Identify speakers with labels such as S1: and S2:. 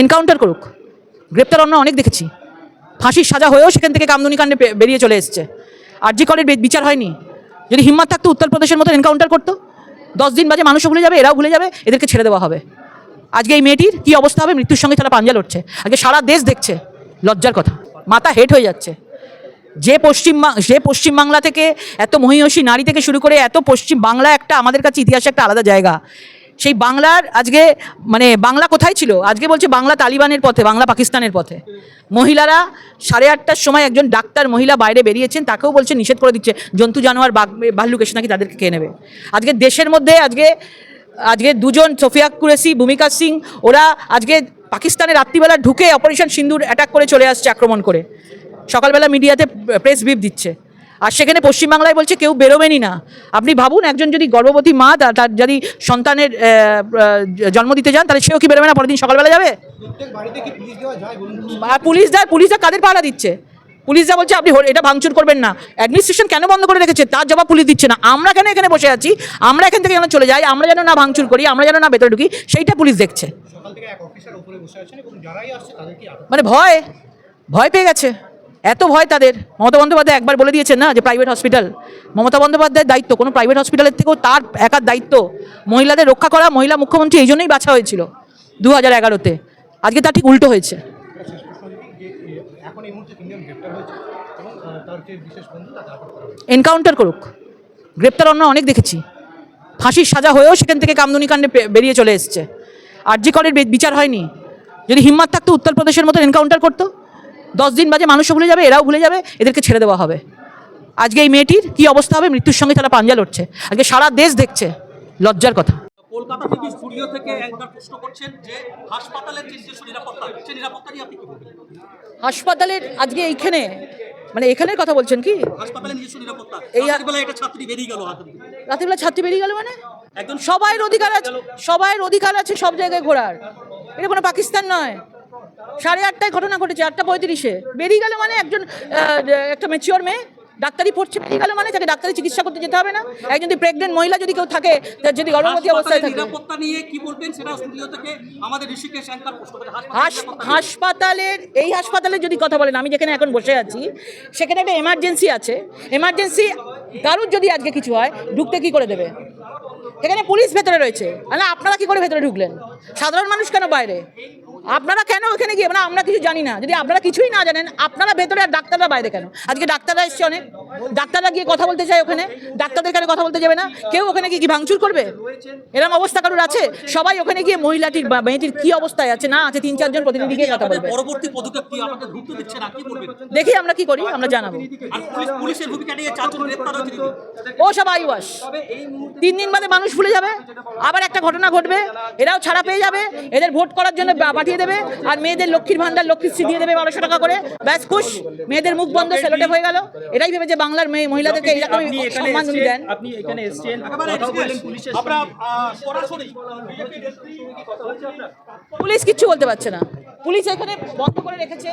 S1: Encounter করুক। গ্রেপ্তার আমরা অনেক দেখেছি। ফাঁসির সাজা হয়েও সেখান থেকে কামদুনি কাণ্ডে বেরিয়ে চলে এসছে। আরজি কলের বিচার হয়নি, যদি হিম্মত থাকতো উত্তরপ্রদেশের মতো এনকাউন্টার করতো, দশ দিন বাজে মানুষও ভুলে যাবে, এরাও ভুলে যাবে, এদেরকে ছেড়ে দেওয়া হবে। আজকে এই মেয়েটির কী অবস্থা হবে? মৃত্যুর সঙ্গে তারা পাঞ্জা লড়ছে। আজকে সারা দেশ দেখছে, লজ্জার কথা। মাথা হেট হয়ে যাচ্ছে। যে পশ্চিম যে পশ্চিমবাংলা থেকে এত মহিষী নারী থেকে শুরু করে এত পশ্চিম বাংলা একটা আমাদের কাছে ইতিহাসে একটা আলাদা জায়গা। সেই বাংলার আজকে মানে বাংলা কোথায় ছিল? আজকে বলছে বাংলা তালিবানের পথে, বাংলা পাকিস্তানের পথে। মহিলারা সাড়ে আটটার সময় একজন ডাক্তার, মহিলা বাইরে বেরিয়েছেন, তাকেও বলছে, নিষেধ করে দিচ্ছে। জন্তু, জানোয়ার, বাঘ, ভাল্লুক, এসে নাকি তাদেরকে খেয়ে নেবে। আজকে দেশের মধ্যে আজকে আজকে দুজন সোফিয়া কুরেসি ভূমিকা সিং, ওরা আজকে পাকিস্তানের রাত্রিবেলা ঢুকে অপারেশন সিন্দুর অ্যাটাক করে চলে আসছে আক্রমণ করে। সকালবেলা মিডিয়াতে প্রেস ব্রিফ দিচ্ছে। আর সেখানে পশ্চিমবাংলায় বলছে কেউ বেরোবেনই না। আপনি ভাবুন একজন যদি গর্ভবতী মা তার যদি সন্তানের জন্ম দিতে যান তাহলে সেও কি বেরোবে না? পরের দিন সকালবেলা যাবে?
S2: পুলিশ?
S1: আর পুলিশরা কাদের পাহারা দিচ্ছে? পুলিশরা বলছে আপনি এটা ভাঙচুর করবেন না। অ্যাডমিনিস্ট্রেশন কেন বন্ধ করে রেখেছে? তার জবাব পুলিশ দিচ্ছে না। আমরা কেন এখানে বসে আছি? আমরা এখান থেকে যেন চলে যাই আমরা যেন না ভাঙচুর করি আমরা যেন না ভেতরে ঢুকি সেইটা পুলিশ দেখছে। মানে ভয় ভয় পেয়ে গেছে। এত ভয় তাদের। মমতা বন্দ্যোপাধ্যায় একবার বলে দিয়েছেন না যে প্রাইভেট হসপিটাল মমতা বন্দ্যোপাধ্যায়ের দায়িত্ব কোনো প্রাইভেট হসপিটালের থেকেও তার একার দায়িত্ব। মহিলাদের রক্ষা করা মহিলা মুখ্যমন্ত্রী এই জন্যই বাছা হয়েছিল দু হাজার এগারোতে। আজকে তার ঠিক উল্টো হয়েছে। এনকাউন্টার করুক। গ্রেপ্তার অন্য অনেক দেখেছি। ফাঁসির সাজা হয়েও সেখান থেকে কামদুনি কাণ্ডে বেরিয়ে চলে এসছে। আরজি কলের বে- বিচার হয়নি যদি হিম্মত থাকতো উত্তরপ্রদেশের মতো এনকাউন্টার করতো দশ দিন বাজে মানুষও ভুলে যাবে এরাও ভুলে যাবে এদেরকে ছেড়ে দেওয়া হবে। আজকে এই মেয়েটির কী অবস্থা হবে? মৃত্যুর সঙ্গে তারা পাঞ্জা লড়ছে। আজকে সারা দেশ দেখছে লজ্জার কথা।
S3: কলকাতা থেকে স্টুডিও থেকে একবার প্রশ্ন করছেন যে হাসপাতালের যে নিরাপত্তা সেই নিরাপত্তা নিয়ে আপনি কি বলবেন?
S1: হাসপাতালের আজকে এইখানে মানে এখানের কথা বলছেন কি?
S3: হাসপাতালের নিজস্ব নিরাপত্তা।
S1: এই
S3: এই বেলা একটা ছাত্রী বেরিয়ে গেল হাত থেকে
S1: রাতেরবেলা ছাত্রী বেরিয়ে গেল মানে?
S3: একজন
S1: সবাইয়ের অধিকার আছে সবাইয়ের অধিকার আছে সব জায়গায় ঘোরার। এটা কোনো পাকিস্তান নয়। সাড়ে আটটায় ঘটনা ঘটেছে আটটা পঁয়ত্রিশে। বেরিয়ে গেল মানে একজন একটা মেচিওর মেয়ে ডাক্তারি পড়ছে বেরিয়ে গেল মানে তাকে ডাক্তারি চিকিৎসা করতে যেতে হবে না। একজন যদি প্রেগনেন্ট মহিলা যদি কেউ থাকে যদি গর্ভবতী অবস্থায় থাকে।
S3: নিরাপত্তা নিয়ে কি বলবেন? সেটা স্টুডিও থেকে আমাদের ঋষিকেশ অ্যাঙ্কার
S1: হাসপাতালের এই হাসপাতালের যদি কথা বলেন আমি যেখানে এখন বসে আছি সেখানে একটা এমার্জেন্সি আছে। এমার্জেন্সি কারুর যদি আজকে কিছু হয় ঢুকতে কি করে দেবে? এখানে পুলিশ ভেতরে রয়েছে। না আপনারা কি করে ভেতরে ঢুকলেন? সাধারণ মানুষ কেন বাইরে? আপনারা কেন ওখানে গিয়ে মানে আমরা কিছু জানি না। যদি আপনারা কিছুই না জানেন আপনারা ভেতরে আর ডাক্তাররা বাইরে কেন? আজকে ডাক্তাররা এসছে অনেক। ডাক্তাররা গিয়ে কথা বলতে চায় ওখানে। ডাক্তারদের এখানে কথা বলতে যাবে না? কেউ ওখানে গিয়ে কি ভাঙচুর করবে? এরকম অবস্থা কারোর আছে? সবাই ওখানে গিয়ে মহিলাটির বা মেয়েটির কি অবস্থায় আছে? না আছে তিন চারজন প্রতিনিধি গিয়ে কথা বলবে।
S3: পরবর্তী পদক্ষেপ কি আপনাদের ঢুকতে দিচ্ছে না? কি বলবেন?
S1: দেখি আমরা কি করি আমরা জানাব।
S3: আর পুলিশের ভূমিকা নিয়ে চারজন গ্রেপ্তার হয়েছে দিদি।
S1: ও সব আইওয়াস। তিন দিন বাদে মানুষ ভুলে যাবে আবার একটা ঘটনা ঘটবে এরাও ছাড়া পেয়ে যাবে এদের ভোট করার জন্য পাঠিয়ে দেবে আর মেয়েদের লক্ষ্মীর ভান্ডার লক্ষ্মীশ্রী দিয়ে দেবে বারোশো টাকা করে ব্যাস খুশ মেয়েদের মুখ বন্ধ সেলোটেপ হয়ে গেল। এটাই ভেবে যে বাংলার মেয়ে মহিলাদেরকে এইরকমই
S4: আপনি
S1: সম্মান দেন
S4: আপনি এখানে এসছেন
S1: পুলিশ কিচ্ছু বলতে পারছে না। পুলিশ এখানে বন্ধ করে রেখেছে।